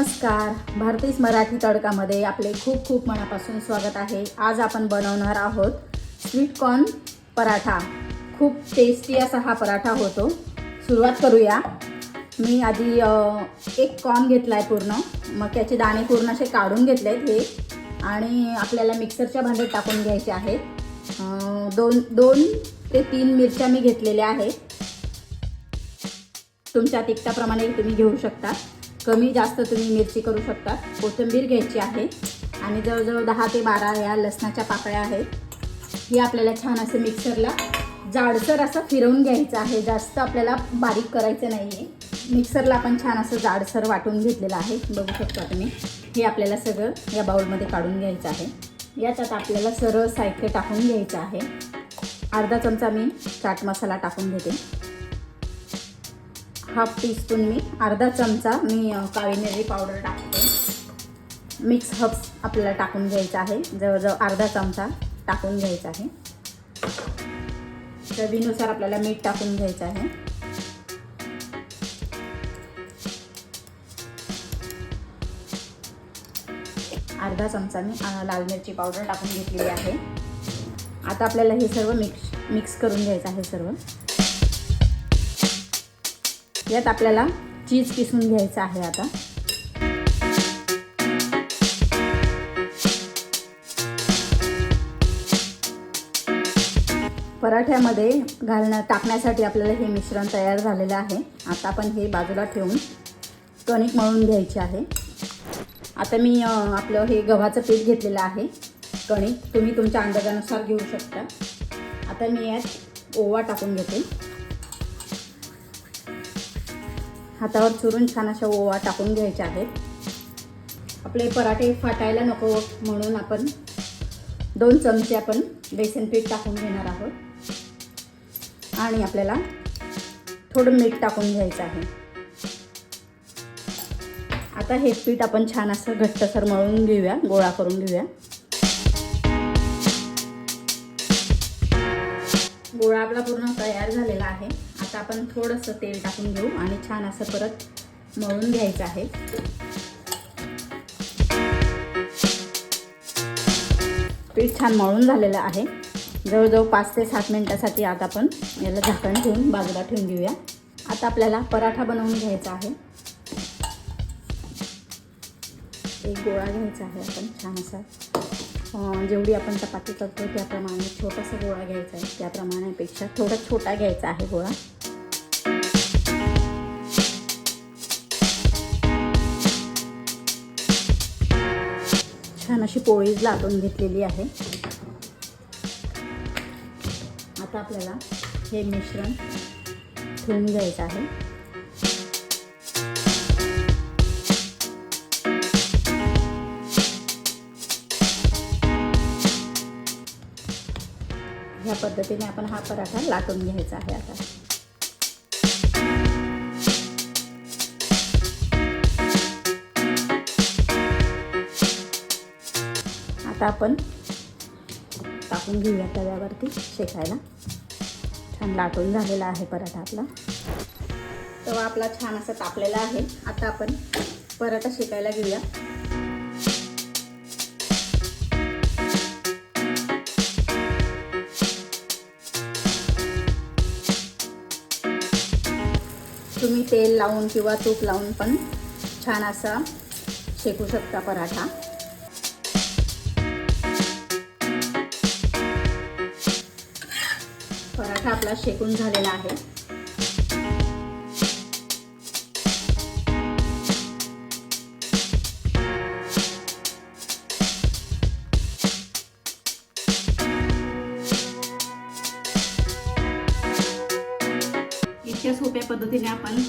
नमस्कार. भारतीस मराठी तडकामध्ये आपले खूप खूप मनापासून स्वागत आहे. आज आपण बनवणार आहोत स्वीट कॉर्न पराठा. खूप टेस्टी असा हा पराठा होतो. सुरुवात करूया. मी आधी एक कॉर्न घेतला आहे पूर्ण मक्याचे दाणे पूर्ण असे काढून घेतले आहेत हे. आणि आपल्याला मिक्सरच्या भांड्यात टाकून घ्यायचे आहेत. दोन दोन ते तीन मिरच्या मी घेतलेल्या आहेत. तुमच्या तिखटाप्रमाणे तुम्ही घेऊ शकता. कमी जास्त तुम्ही मिरची करू शकता. कोथिंबीर घ्यायची आहे. आणि जवळजवळ दहा ते बारा या लसणाच्या पाकळ्या आहेत. हे आपल्याला छान असं मिक्सरला जाडसर असं फिरवून घ्यायचं आहे. जास्त आपल्याला बारीक करायचं नाही आहे मिक्सरला आपण छान असं जाडसर वाटून घेतलेलं आहे. बघू शकता तुम्ही. हे आपल्याला सगळं या बाउलमध्ये काढून घ्यायचं आहे. याच्यात आपल्याला सरळ साहित्य टाकून घ्यायचं आहे. अर्धा चमचा मी चाट मसाला टाकून घेते. हाफ टीस्पून मी अर्धा चमचा मी काळी मिरी पावडर टाकते. मिक्स हब्स आपल्याला टाकून घ्यायचा आहे. जवळजवळ अर्धा चमचा टाकून घ्यायचा आहे. चवीनुसार आपल्याला मीठ टाकून घ्यायचं आहे. अर्धा चमचा मी लाल मिरची पावडर टाकून घेतलेली आहे. आता आपल्याला हे सर्व मिक्स मिक्स करून घ्यायचं आहे सर्व. यात आपल्याला चीज किसून घ्यायचं आहे आता. पराठ्यामध्ये घालणं टाकण्यासाठी आपल्याला हे मिश्रण तयार झालेलं आहे. आता आपण हे बाजूला ठेवून कणिक मळून घ्यायचे आहे. आता मी आपलं हे गव्हाचं पीठ घेतलेलं आहे. कणिक तुम्ही तुमच्या अंदाजानुसार घेऊ शकता. आता मी यात ओवा टाकून घेते. हातावर चुरून छान अशा ओवा टाकून घ्यायच्या आहेत. आपले पराठे फाटायला नको म्हणून आपण दोन चमचे आपण बेसन पीठ टाकून घेणार आहोत. आणि आपल्याला थोडं मीठ टाकून घ्यायचं आहे. आता हे पीठ आपण छान असं घट्टसर मळून घेऊया गोळा करून घेऊया. गोळा आपला पूर्ण तयार झालेला आहे. आता आपण थोडंसं तेल टाकून घेऊ आणि छान असं परत मळून घ्यायचं आहे. पीठ छान मळून झालेलं आहे. जवळजवळ पाच ते सात मिनटासाठी आता आपण याला झाकण ठेवून बाजूला ठेवून घेऊया. आता आपल्याला पराठा बनवून घ्यायचा आहे. एक गोळा घ्यायचा आहे आपण छान असा. जेवढी आपण चपाती करतो त्याप्रमाणे छोटासा गोळा घ्यायचा आहे. त्याप्रमाणेपेक्षा थोडा छोटा घ्यायचा आहे गोळा. छान अशी पोळी लाटून घेतलेली आहे. आता आपल्याला हे मिश्रण ठेवून घ्यायचं आहे. ह्या पद्धतीने आपण हा पराठा लाटून घ्यायचा आहे आता. आता आपण टाकून घेऊया तव्यावरती शेकायला. छान लाटून झालेला आहे पराठा आपला. तवा आपला छान असा तापलेला आहे. आता आपण पराठा शेकायला घेऊया. तुम्ही तेल लावून किंवा तूप लावून पण छान असा शेकू शकता पराठा. पराठा आपला शेकून झालेला आहे. इतक्या सोप्या पद्धतीने आपण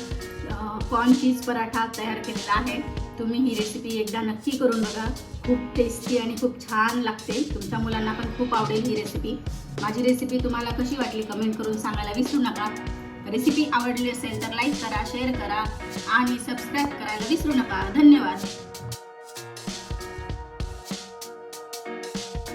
कॉर्न चीज पराठा तयार केलेला आहे. तुम्ही ही रेसिपी एकदा नक्की करून बघा. खूप टेस्टी आणि खूप छान लागते. तुमच्या मुलांना पण खूप आवडेल ही रेसिपी माझी रेसिपी तुम्हाला कशी वाटली कमेंट करून सांगायला विसरू नका. रेसिपी आवडली असेल तर लाईक करा शेअर करा आणि सबस्क्राईब करायला विसरू नका. धन्यवाद.